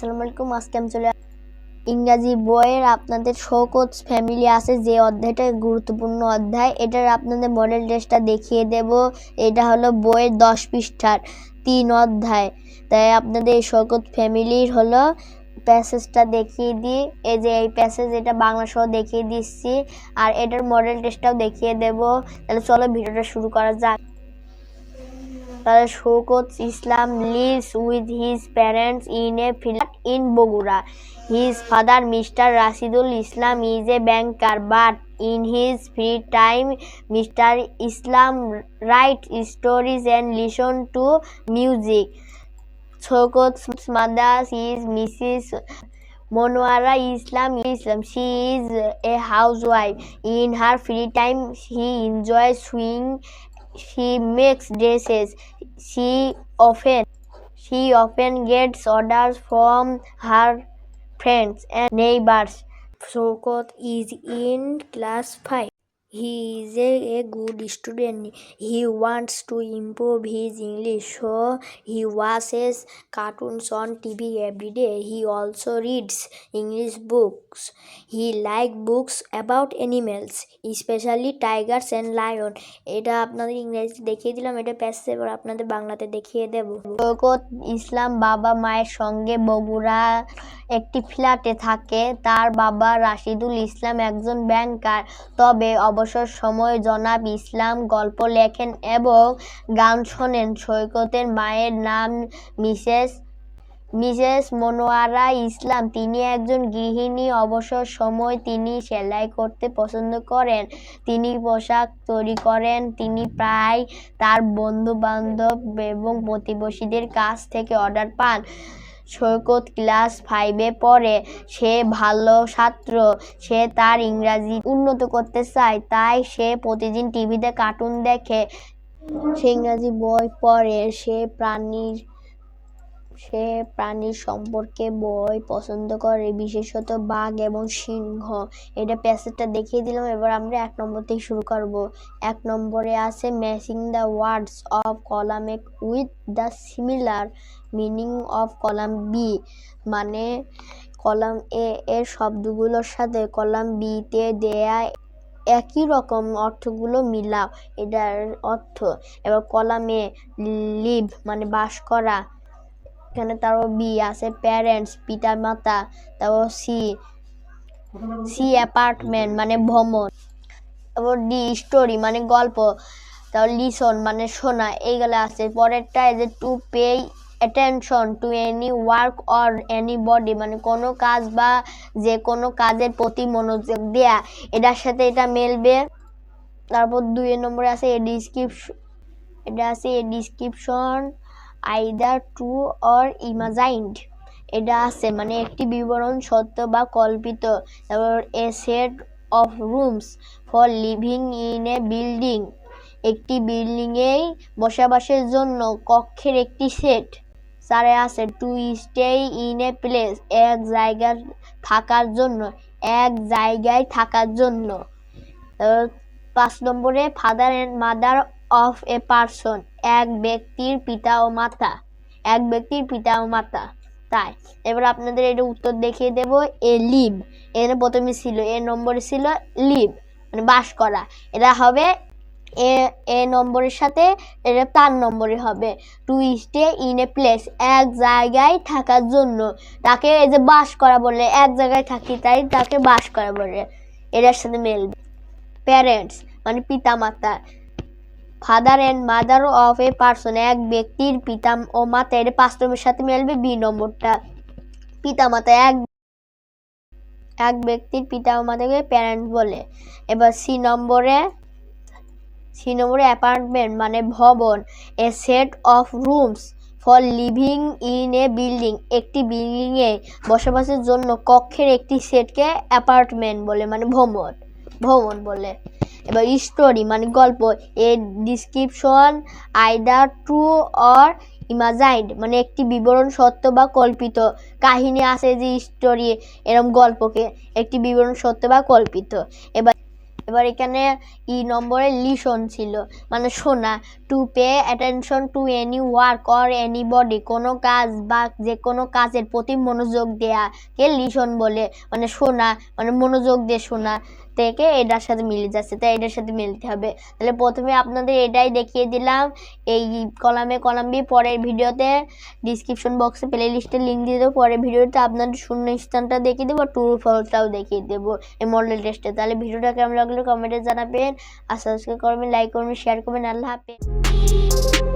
আসসালামু আলাইকুম আজকে আমি চলে ইংরাজি বইয়ের আপনাদের শোকোচ ফ্যামিলি আছে যে অধ্যায়টা গুরুত্বপূর্ণ অধ্যায় এটার আপনাদের মডেল ড্রেসটা দেখিয়ে দেব এটা হলো বইয়ের দশ পৃষ্ঠার তিন অধ্যায় তাই আপনাদের এই শোকোচ ফ্যামিলির হলো প্যাসেজটা দেখিয়ে দিই এই যে এই প্যাসেজ এটা বাংলা সহ দেখিয়ে দিচ্ছি আর এটার মডেল ড্রেসটাও দেখিয়ে দেব তাহলে চলো ভিডিওটা শুরু করা যাক Showkot Islam lives with his parents in a flat in Bogura. His father, Mr. Rashidul Islam, is a banker, but in his free time, Mr. Islam writes stories and listens to music. Showkot's mother is Mrs. Monwara Islam. She is a housewife. In her free time, she enjoys sewing she makes dresses. She often she often gets orders from her friends and neighbors. Sokot is in class 5. He is a, a good student. He wants to improve his English, so he watches cartoons on TV every day. He also reads English books. He likes books about animals, especially tigers and lion. এটা আপনাদের ইংরেজিতে দেখিয়ে দিলাম এটা passage এবার আপনাদের বাংলাতে দেখিয়ে দেব বরকত ইসলাম বাবা মায়ের সঙ্গে বগুড়া একটি ফ্ল্যাটে থাকে তার বাবা রাশিদুল ইসলাম একজন ব্যাংকার তবে অবসর সময়ে জনাব ইসলাম গল্প লেখেন এবং গান শোনেন সৈকতের মায়ের নাম মিসেস মিসেস মনোয়ারা ইসলাম তিনি একজন গৃহিণী অবসর সময় তিনি সেলাই করতে পছন্দ করেন তিনি পোশাক তৈরি করেন তিনি প্রায় তার বন্ধু বান্ধব এবং প্রতিবেশীদের কাছ থেকে অর্ডার পান সৈকত ক্লাস ফাইভে পড়ে সে ভালো ছাত্র সে তার ইংরাজি উন্নত করতে চায় তাই সে প্রতিদিন টিভিতে কার্টুন দেখে সে ইংরাজি বই পড়ে সে প্রাণীর সে প্রাণীর সম্পর্কে বই পছন্দ করে বিশেষত বাঘ এবং সিংহ এটা প্যাসেজটা দেখিয়ে দিলাম এবার আমরা এক নম্বর থেকে শুরু করব এক নম্বরে আছে matching the words of column এক with the similar meaning of column B মানে কলাম এ এর শব্দগুলোর সাথে কলাম বিতে দেয়া একই রকম অর্থগুলো মিলাও এটার অর্থ এবার কলামে লিভ মানে বাস করা এখানে তারও বি আছে প্যারেন্টস পিতা মাতা তারপর সি সি অ্যাপার্টমেন্ট মানে ভ্রমণ তারপর ডি স্টোরি মানে গল্প তারপর লিসন মানে শোনা এইগুলো আছে পরেরটা যে to pay attention to any work or anybody মানে কোনো কাজ বা যে কোনো কাজের প্রতি মনোযোগ দেয়া এটার সাথে এটা মেলবে তারপর দুই নম্বরে আছে এ ডিসক্রিপশন এটা আছে a description either true or imagined এটা আছে মানে একটি বিবরণ সত্য বা কল্পিত তারপর a set of rooms for living in a building একটি বিল্ডিংয়েই বসবাসের জন্য কক্ষের একটি সেট সারে আছে to stay in a place এক জায়গায় থাকার জন্য এক জায়গায় থাকার জন্য পাঁচ নম্বরে father and mother of a person এক ব্যক্তির পিতা ও মাতা এক ব্যক্তির পিতা ও মাতা তাই এবার আপনাদের এটা উত্তর দেখিয়ে দেব এ লিব এর প্রথমে ছিল এ নম্বরে ছিল লিব মানে বাস করা এটা হবে এ এ নম্বরের সাথে এটা তার নম্বরে হবে to stay in a place এক জায়গায় থাকার জন্য তাকে এই যে বাস করা বলে এক জায়গায় থাকি তাই তাকে বাস করা বলে এটার সাথে মেলবে প্যারেন্টস মানে পিতা মাতা father and mother of a person এক ব্যক্তির পিতা ও মাতা এটা পাঁচ নম্বরের সাথে মিলবে বি নম্বরটা পিতা মাতা এক এক ব্যক্তির পিতা ও মাতাকে প্যারেন্ট বলে এবার সি নম্বরে সি নম্বরে অ্যাপার্টমেন্ট মানে ভবন a set of rooms for living in a building একটি বিল্ডিংয়ে বসবাসের জন্য কক্ষের একটি সেটকে অ্যাপার্টমেন্ট বলে মানে ভ্রমণ ভ্রমণ বলে এবং স্টোরি মানে গল্প এর description either true or imagined মানে একটি বিবরণ সত্য বা কল্পিত কাহিনী আছে যে স্টোরি এরম গল্পকে একটি বিবরণ সত্য বা কল্পিত এবার এবার এখানে ই e নম্বরে লিশন ছিল মানে শোনা to pay attention to any work or anybody কোনো কাজ বা যে কোনো কাজের প্রতি মনোযোগ দেয়া কে লিশন বলে মানে শোনা মানে মনোযোগ দিয়ে শোনা থেকে এটার সাথে মিলে যাচ্ছে তাই এটার সাথে মিলতে হবে তাহলে প্রথমে আপনাদের এটাই দেখিয়ে দিলাম এই কলামে কলাম বি পরের ভিডিওতে ডিসক্রিপশন বক্সে প্লে লিস্টের লিঙ্ক দিয়ে দেবো পরের ভিডিওতে আপনাদের শূন্য স্থানটা দেখিয়ে দেবো টুর ফলটাও দেখিয়ে দেবো এই মডেল টেস্টে তাহলে ভিডিওটা কেমন লাগলো মনে কমেন্টে জানাবেন আর সাবস্ক্রাইব করবেন লাইক করবেন শেয়ার করবেন আল্লাহ হাফেজ